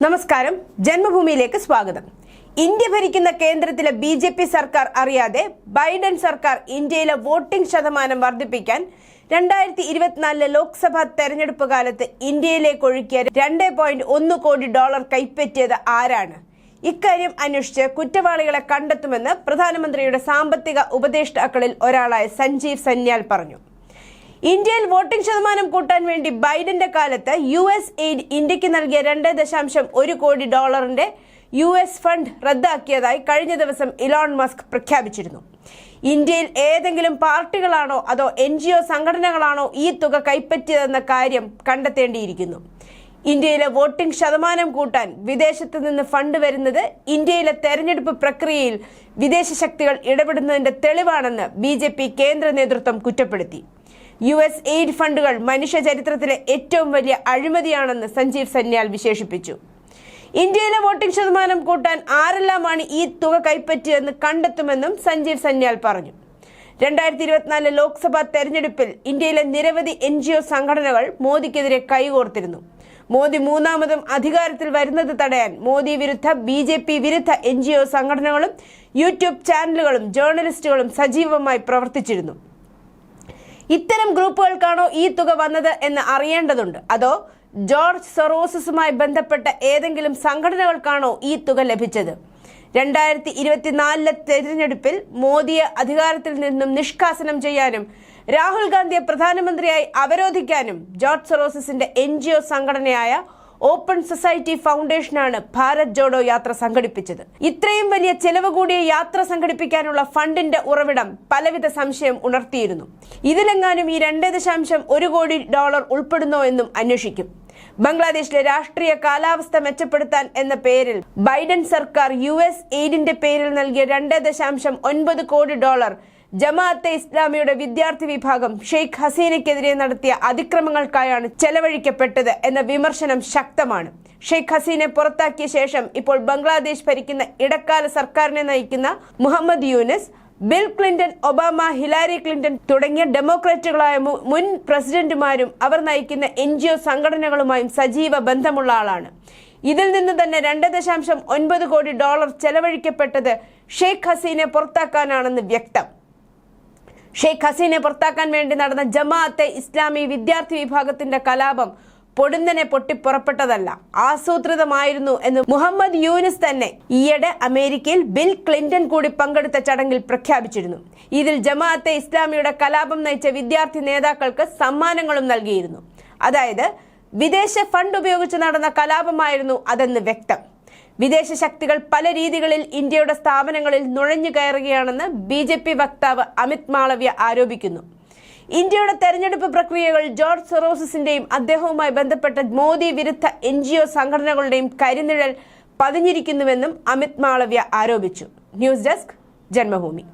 നമസ്കാരം. ജന്മഭൂമിയിലേക്ക് സ്വാഗതം. ഇന്ത്യ ഭരിക്കുന്ന കേന്ദ്രത്തിലെ ബി ജെ പി സർക്കാർ അറിയാതെ ബൈഡൻ സർക്കാർ ഇന്ത്യയിലെ വോട്ടിംഗ് ശതമാനം വർദ്ധിപ്പിക്കാൻ രണ്ടായിരത്തി ഇരുപത്തിനാലിലെ ലോക്സഭാ തെരഞ്ഞെടുപ്പ് കാലത്ത് ഇന്ത്യയിലേക്ക് ഒഴുക്കിയ രണ്ട് പോയിന്റ് ഒന്ന് കോടി ഡോളർ കൈപ്പറ്റിയത് ആരാണ്? ഇക്കാര്യം അന്വേഷിച്ച് കുറ്റവാളികളെ കണ്ടെത്തുമെന്ന് പ്രധാനമന്ത്രിയുടെ സാമ്പത്തിക ഉപദേഷ്ടാക്കളിൽ ഒരാളായ സഞ്ജീവ് സന്യാൽ പറഞ്ഞു. ഇന്ത്യയിൽ വോട്ടിംഗ് ശതമാനം കൂട്ടാൻ വേണ്ടി ബൈഡന്റെ കാലത്ത് യു എസ് എയ്ഡ് ഇന്ത്യയ്ക്ക് നൽകിയ രണ്ട് ദശാംശം ഒരു കോടി ഡോളറിന്റെ യു എസ് ഫണ്ട് റദ്ദാക്കിയതായി കഴിഞ്ഞ ദിവസം ഇലോൺ മസ്ക് പ്രഖ്യാപിച്ചിരുന്നു. ഇന്ത്യയിൽ ഏതെങ്കിലും പാർട്ടികളാണോ അതോ എൻ ജി ഒ സംഘടനകളാണോ ഈ തുക കൈപ്പറ്റിയതെന്ന കാര്യം കണ്ടെത്തേണ്ടിയിരിക്കുന്നു. ഇന്ത്യയിലെ വോട്ടിംഗ് ശതമാനം കൂട്ടാൻ വിദേശത്ത് നിന്ന് ഫണ്ട് വരുന്നത് ഇന്ത്യയിലെ തെരഞ്ഞെടുപ്പ് പ്രക്രിയയിൽ വിദേശ ശക്തികൾ ഇടപെടുന്നതിന്റെ തെളിവാണെന്ന് ബി കേന്ദ്ര നേതൃത്വം കുറ്റപ്പെടുത്തി. യു എസ് എയ്ഡ് ഫണ്ടുകൾ മനുഷ്യ ചരിത്രത്തിലെ ഏറ്റവും വലിയ അഴിമതിയാണെന്ന് സഞ്ജീവ് സന്യാൽ വിശേഷിപ്പിച്ചു. ഇന്ത്യയിലെ വോട്ടിംഗ് ശതമാനം കൂട്ടാൻ ആരെല്ലാമാണ് ഈ തുക കൈപ്പറ്റിയതെന്ന് കണ്ടെത്തുമെന്നും സഞ്ജീവ് സന്യാൽ പറഞ്ഞു. രണ്ടായിരത്തി ഇരുപത്തിനാല് ലോക്സഭാ തെരഞ്ഞെടുപ്പിൽ ഇന്ത്യയിലെ നിരവധി എൻ ജി ഒ സംഘടനകൾ മോദിക്കെതിരെ കൈകോർത്തിരുന്നു. മോദി മൂന്നാമതും അധികാരത്തിൽ വരുന്നത് തടയാൻ മോദി വിരുദ്ധ ബി ജെ പി വിരുദ്ധ എൻ ജി ഒ സംഘടനകളും യൂട്യൂബ് ചാനലുകളും ജേർണലിസ്റ്റുകളും സജീവമായി പ്രവർത്തിച്ചിരുന്നു. ഇത്തരം ഗ്രൂപ്പുകൾക്കാണോ ഈ തുക വന്നത് എന്ന് അറിയേണ്ടതുണ്ട്. അതോ ജോർജ് സൊറോസസുമായി ബന്ധപ്പെട്ട ഏതെങ്കിലും സംഘടനകൾക്കാണോ ഈ തുക ലഭിച്ചത്? രണ്ടായിരത്തി ഇരുപത്തിനാലിലെ തെരഞ്ഞെടുപ്പിൽ മോദിയെ അധികാരത്തിൽ നിന്നും നിഷ്കാസനം ചെയ്യാനും രാഹുൽ ഗാന്ധിയെ പ്രധാനമന്ത്രിയായി അവരോധിക്കാനും ജോർജ് സൊറോസസിന്റെ എൻ സംഘടനയായ ഓപ്പൺ സൊസൈറ്റി ഫൗണ്ടേഷനാണ് ഭാരത് ജോഡോ യാത്ര സംഘടിപ്പിച്ചത്. ഇത്രയും വലിയ ചെലവ് കൂടിയ യാത്ര സംഘടിപ്പിക്കാനുള്ള ഫണ്ടിന്റെ ഉറവിടം പലവിധ സംശയം ഉണർത്തിയിരുന്നു. ഇതിലെങ്ങാനും ഈ രണ്ട് ദശാംശം ഒരു കോടി ഡോളർ ഉൾപ്പെടുന്നോ എന്നും അന്വേഷിക്കും. ബംഗ്ലാദേശിലെ രാഷ്ട്രീയ കാലാവസ്ഥ മെച്ചപ്പെടുത്താൻ എന്ന പേരിൽ ബൈഡൻ സർക്കാർ യു എസ് എയ്ഡിന്റെ പേരിൽ നൽകിയ രണ്ട് ദശാംശം ഒൻപത് കോടി ഡോളർ ജമാഅത്തെ ഇസ്ലാമിയുടെ വിദ്യാർത്ഥി വിഭാഗം ഷെയ്ഖ് ഹസീനയ്ക്കെതിരെ നടത്തിയ അതിക്രമങ്ങൾക്കായാണ് ചെലവഴിക്കപ്പെട്ടത് എന്ന വിമർശനം ശക്തമാണ്. ഷെയ്ഖ് ഹസീനെ പുറത്താക്കിയ ശേഷം ഇപ്പോൾ ബംഗ്ലാദേശ് ഭരിക്കുന്ന ഇടക്കാല സർക്കാരിനെ നയിക്കുന്ന Muhammad Yunus Bill Clinton Obama Hillary Clinton തുടങ്ങിയ ഡെമോക്രാറ്റുകളായ മുൻ പ്രസിഡന്റുമാരും അവർ നയിക്കുന്ന എൻ ജി ഒ സംഘടനകളുമായും സജീവ ബന്ധമുള്ള ആളാണ്. ഇതിൽ നിന്ന് തന്നെ രണ്ട് ദശാംശം ഒൻപത് കോടി ഡോളർ ചെലവഴിക്കപ്പെട്ടത് ഷെയ്ഖ് ഹസീനെ പുറത്താക്കാനാണെന്ന് വ്യക്തം. ഷെയ്ഖ് ഹസീനെ പുറത്താക്കാൻ വേണ്ടി നടന്ന ജമാഅത്തെ ഇസ്ലാമി വിദ്യാർത്ഥി വിഭാഗത്തിന്റെ കലാപം പൊടുന്നനെ പൊട്ടിപ്പുറപ്പെട്ടതല്ല ആസൂത്രിതമായിരുന്നു എന്ന് മുഹമ്മദ് യൂനിസ് തന്നെ ഈയിടെ അമേരിക്കയിൽ ബിൽ ക്ലിന്റൺ കൂടി പങ്കെടുത്ത ചടങ്ങിൽ പ്രഖ്യാപിച്ചിരുന്നു. ഇതിൽ ജമാഅത്തെ ഇസ്ലാമിയുടെ കലാപം നയിച്ച വിദ്യാർത്ഥി നേതാക്കൾക്ക് സമ്മാനങ്ങളും നൽകിയിരുന്നു. അതായത് വിദേശ ഫണ്ട് ഉപയോഗിച്ച് നടന്ന കലാപമായിരുന്നു അതെന്ന് വ്യക്തം. വിദേശ ശക്തികൾ പല രീതികളിൽ ഇന്ത്യയുടെ സ്ഥാപനങ്ങളിൽ നുഴഞ്ഞു കയറുകയാണെന്ന് ബി ജെ പി വക്താവ് അമിത് മാളവ്യ ആരോപിക്കുന്നു. ഇന്ത്യയുടെ തെരഞ്ഞെടുപ്പ് പ്രക്രിയകൾ ജോർജ് സെറോസിന്റെയും അദ്ദേഹവുമായി ബന്ധപ്പെട്ട മോദി വിരുദ്ധ എൻ ജി ഒ സംഘടനകളുടെയും കരിനിഴൽ പതിഞ്ഞിരിക്കുന്നുവെന്നും അമിത് മാളവ്യ ആരോപിച്ചു. News desk Janmabhumi.